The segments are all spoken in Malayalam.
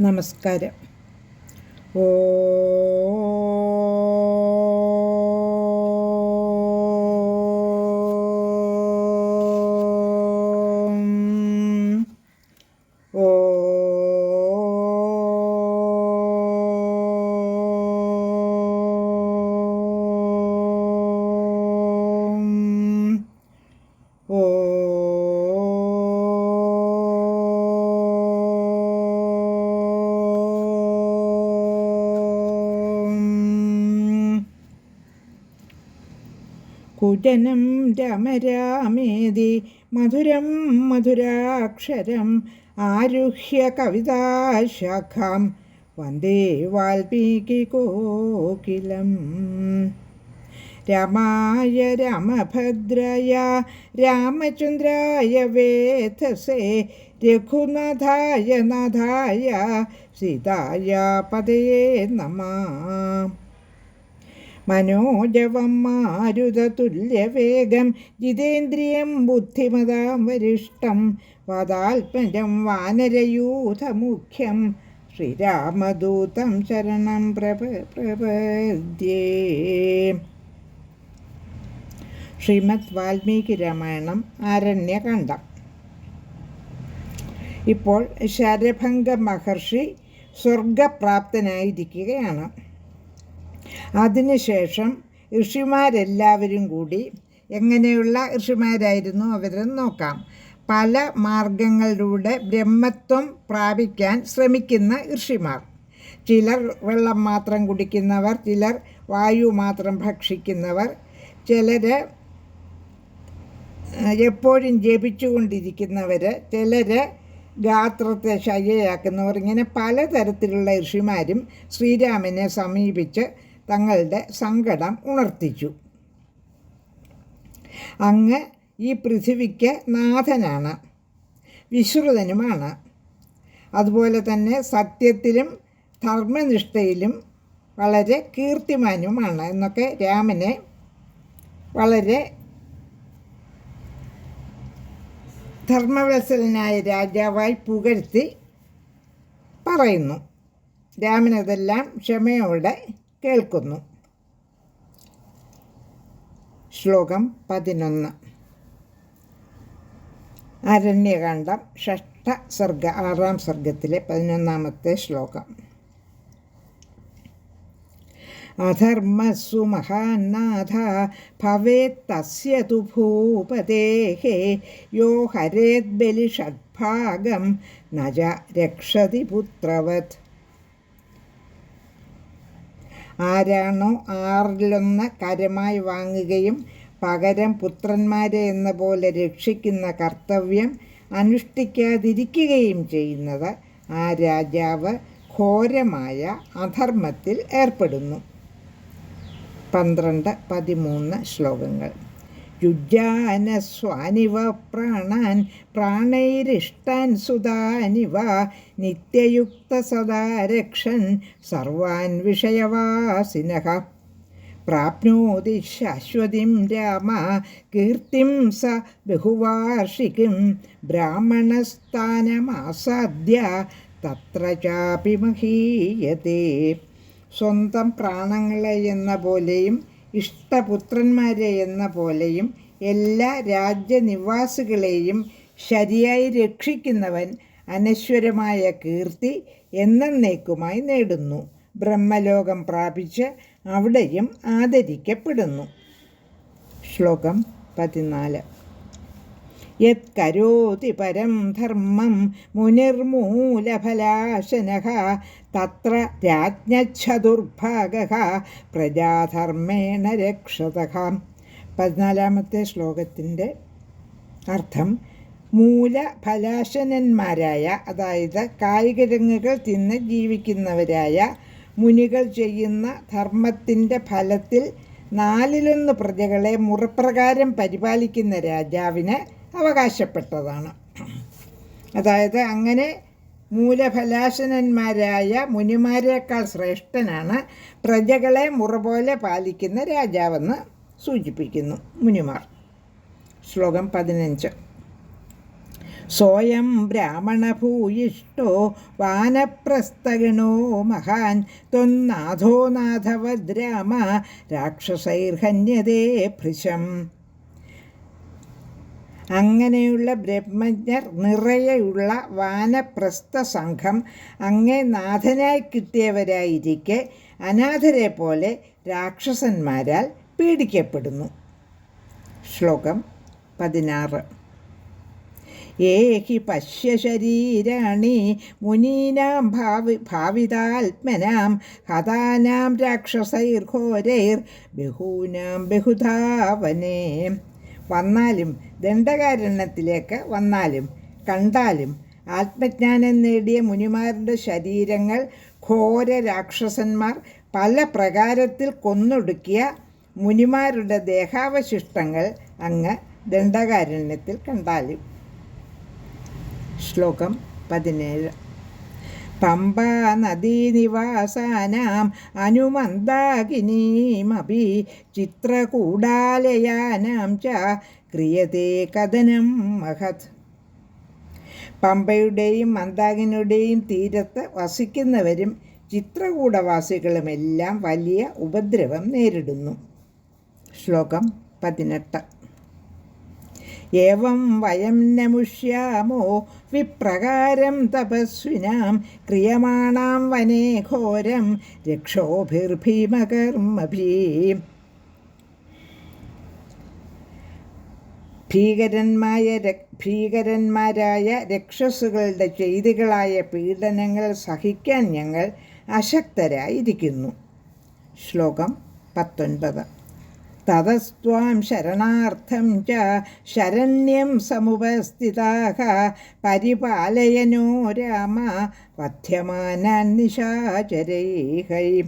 നമസ്കാരം. ഓ कुजनं रमरामेदि मधुरं मधुराक्षरम् आरुह्य कविताशाखां वंदे वाल्मीकिकोकिलम् रमाय भद्रया रामचन्द्राय वेथसे रघुनाथाय नाथाय सीताय पदये नमः। മനോജവം മാരുതതുല്യവേഗം ജിതേന്ദ്രിയം ബുദ്ധിമതാം വരിഷ്ടം വാതാത്മജം വാനരയൂഥമുഖ്യം ശ്രീരാമദൂതം ശരണം പ്രപ പ്രപദ്യേ. ശ്രീമദ് വാൽമീകി രാമായണം ആരണ്യകണ്ഠം. ഇപ്പോൾ ശരഭംഗ മഹർഷി സ്വർഗപ്രാപ്തനായിരിക്കുകയാണ് അതിനുശേഷം ഋഷിമാരെല്ലാവരും കൂടി എങ്ങനെയുള്ള ഋഷിമാരായിരുന്നു അവരെന്ന് നോക്കാം. പല മാർഗങ്ങളിലൂടെ ബ്രഹ്മത്വം പ്രാപിക്കാൻ ശ്രമിക്കുന്ന ഋഷിമാർ. ചിലർ വെള്ളം മാത്രം കുടിക്കുന്നവർ ചിലർ വായു മാത്രം ഭക്ഷിക്കുന്നവർ ചിലർ എപ്പോഴും ജപിച്ചുകൊണ്ടിരിക്കുന്നവർ ചിലർ ഗാത്രത്തെ ശയ്യയാക്കുന്നവർ ഇങ്ങനെ പലതരത്തിലുള്ള ഋഷിമാരും ശ്രീരാമനെ സമീപിച്ച് തങ്ങളുടെ സങ്കടം ഉണർത്തിച്ചു. അങ്ങ് ഈ പൃഥിവിക്ക് നാഥനാണ് വിശ്രുതനുമാണ്. അതുപോലെ തന്നെ സത്യത്തിലും ധർമ്മനിഷ്ഠയിലും വളരെ കീർത്തിമാനുമാണ് എന്നൊക്കെ രാമനെ വളരെ ധർമ്മവത്സലനായ രാജാവായി പുകഴ്ത്തി പറയുന്നു. രാമനതെല്ലാം ക്ഷമയോടെ കേൾക്കുന്നു. ശ്ലോകം പതിനൊന്ന്. അരണ്യകാന്ഡം ഷഷ്ട സർഗ ആറാം സർഗത്തിലെ പതിനൊന്നാമത്തെ ശ്ലോകം. അധർമ്മസു മഹാനാഥ ഭവേത്തസ്യ തു യോ ഹരേത് ബലിഷഡ്ഭാഗം നജ രക്ഷതി പുത്രവത്. ആരാണോ ആറിലൊന്ന് കരമായി വാങ്ങുകയും പകരം പുത്രന്മാരെ എന്ന പോലെ രക്ഷിക്കുന്ന കർത്തവ്യം അനുഷ്ഠിക്കാതിരിക്കുകയും ചെയ്യുന്നത് ആ രാജാവ് ഘോരമായ അധർമ്മത്തിൽ ഏർപ്പെടുന്നു. പന്ത്രണ്ട് പതിമൂന്ന് ശ്ലോകങ്ങൾ. യുജാനസ്വാനിവ പ്രാണാൻ പ്രാണൈരിഷ്ടാൻ സുതാനിവ നിത്യയുക്ത സദാ രക്ഷൻ സർവാൻ വിഷയവാസിനഃ പ്രാപ്നോതി ശാശ്വതിം രാമ കീർത്തിം സ ബഹുവാർഷികം ബ്രാഹ്മണസ്ഥാനമാസാദ്യ തത്ര ചാപി മഹീയതേ. സ്വന്തം പ്രാണങ്ങളെ എന്ന പോലെയും ഇഷ്ടപുത്രന്മാരെ എന്ന പോലെയും എല്ലാ രാജ്യനിവാസികളെയും ശരിയായി രക്ഷിക്കുന്നവൻ അനശ്വരമായ കീർത്തി എന്നേക്കുമായി നേടുന്നു. ബ്രഹ്മലോകം പ്രാപിച്ച് അവിടെയും ആദരിക്കപ്പെടുന്നു. ശ്ലോകം പതിനാല്. യത് കരോതി പരം ധർമ്മം മുനിർമൂലഫലാശനഃ തത്ര രാജ്ഞുർഭാഗ പ്രജാധർമ്മേണ രക്ഷതഃ പതിനാലാമത്തെ ശ്ലോകത്തിന്റെ അർത്ഥം മൂലഫലാശനന്മാരായ അതായത് കായികരങ്ങുകൾ തിന്ന് ജീവിക്കുന്നവരായ മുനികൾ ചെയ്യുന്ന ധർമ്മത്തിന്റെ ഫലത്തിൽ നാലിലൊന്ന് പ്രജകളെ മുറപ്രകാരം പരിപാലിക്കുന്ന രാജാവിന് അവകാശപ്പെട്ടതാണ്. അതായത് അങ്ങനെ മൂലഫലാശനന്മാരായ മുനിമാരേക്കാൾ ശ്രേഷ്ഠനാണ് പ്രജകളെ മുറ പോലെ പാലിക്കുന്ന രാജാവെന്ന് സൂചിപ്പിക്കുന്നു മുനിമാർ. ശ്ലോകം പതിനഞ്ച്. സ്വയം ബ്രാഹ്മണഭൂയിഷ്ടോ വാനപ്രസ്ഥഗണോ മഹാൻ ത്വന്നാഥോ നാഥവദ്രാമ രാക്ഷസൈർഹന്യതേ ഭൃശം. അങ്ങനെയുള്ള ബ്രഹ്മജ്ഞർ നിറയെയുള്ള വാനപ്രസ്ഥ സംഘം അങ്ങേ നാഥനായി കിട്ടിയവരായിരിക്കെ അനാഥരെ പോലെ രാക്ഷസന്മാരാൽ പീഡിക്കപ്പെടുന്നു. ശ്ലോകം പതിനാറ്. ഏഹി പശ്യ ശരീരാണി മുനീനാം ഭാവി ഭാവിതാത്മനാം ഹതാനാം രാക്ഷസൈർഘോരൈർ ബഹൂനാം ബഹുധാവനേ. വന്നാലും ദണ്ഡകാരണ്യത്തിലേക്ക് വന്നാലും കണ്ടാലും ആത്മജ്ഞാനം നേടിയ മുനിമാരുടെ ശരീരങ്ങൾ ഘോര രാക്ഷസന്മാർ പല പ്രകാരത്തിൽ കൊന്നൊടുക്കിയ മുനിമാരുടെ ദേഹാവശിഷ്ടങ്ങൾ അങ്ങ് ദണ്ഡകാരണ്യത്തിൽ കണ്ടാലും. ശ്ലോകം പതിനേഴ്. പമ്പാ നദീനിവാസാനാം അനുമന്ദാകിനീമപി ചിത്രകൂടാലയാനാം ച ക്രിയതേ കഥനം മഹത്. പമ്പയുടെയും മന്ദാകിനിയുടെയും തീരത്ത് വസിക്കുന്നവരും ചിത്രകൂടവാസികളുമെല്ലാം വലിയ ഉപദ്രവം നേരിടുന്നു. ശ്ലോകം പതിനെട്ട്. ഏവം വയം നമുഷ്യാമോ? വിപ്രകാരം തപസ്വിനാം. ക്രിയമാണാം വനേ ഘോരം. രക്ഷോഭിർഭീമകർമ്മഭീ. ഭീകരന്മായ ഭീകരന്മാരായ രക്ഷസുകളുടെ ചെയ്തികളായ പീഡനങ്ങൾ സഹിക്കാൻ ഞങ്ങൾ അശക്തരായിരിക്കുന്നു. ശ്ലോകം പത്തൊൻപത്. തതസ്ത്വാം ശരണാർത്ഥം ശരണ്യം സമുപസ്ഥിതാഹ. പരിപാലയനോ രാമ വധ്യമാനാൻ നിശാചരൈഹൈ.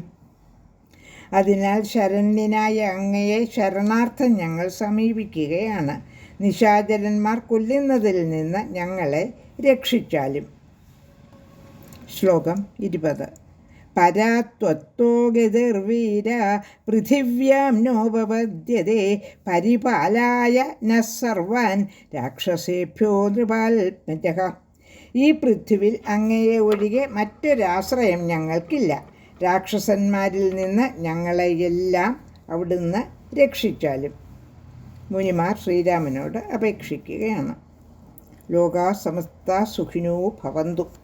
അതിനാൽ ശരണ്യനായ അങ്ങയെ ശരണാർത്ഥം ഞങ്ങൾ സമീപിക്കുകയാണ്. നിശാചരന്മാർ കൊല്ലുന്നതിൽ നിന്ന് ഞങ്ങളെ രക്ഷിച്ചാലും. ശ്ലോകം ഇരുപത്. പരാത്വത്തോ ഗതിർവീര പൃഥിവ്യാം നോപപദ്യതേ പരിപാലായ ന സർവാൻ രാക്ഷസേഭ്യോ നൃപാത്മജ ഈ പൃഥ്വിയിൽ അങ്ങയെ ഒഴികെ മറ്റൊരാശ്രയം ഞങ്ങൾക്കില്ല. രാക്ഷസന്മാരിൽ നിന്ന് ഞങ്ങളെ എല്ലാം അവിടുന്ന് രക്ഷിച്ചാലും. മുനിമാർ ശ്രീരാമനോട് അപേക്ഷിക്കുകയാണ്. ലോകാ സമസ്ത സുഖിനോ ഭവന്തു.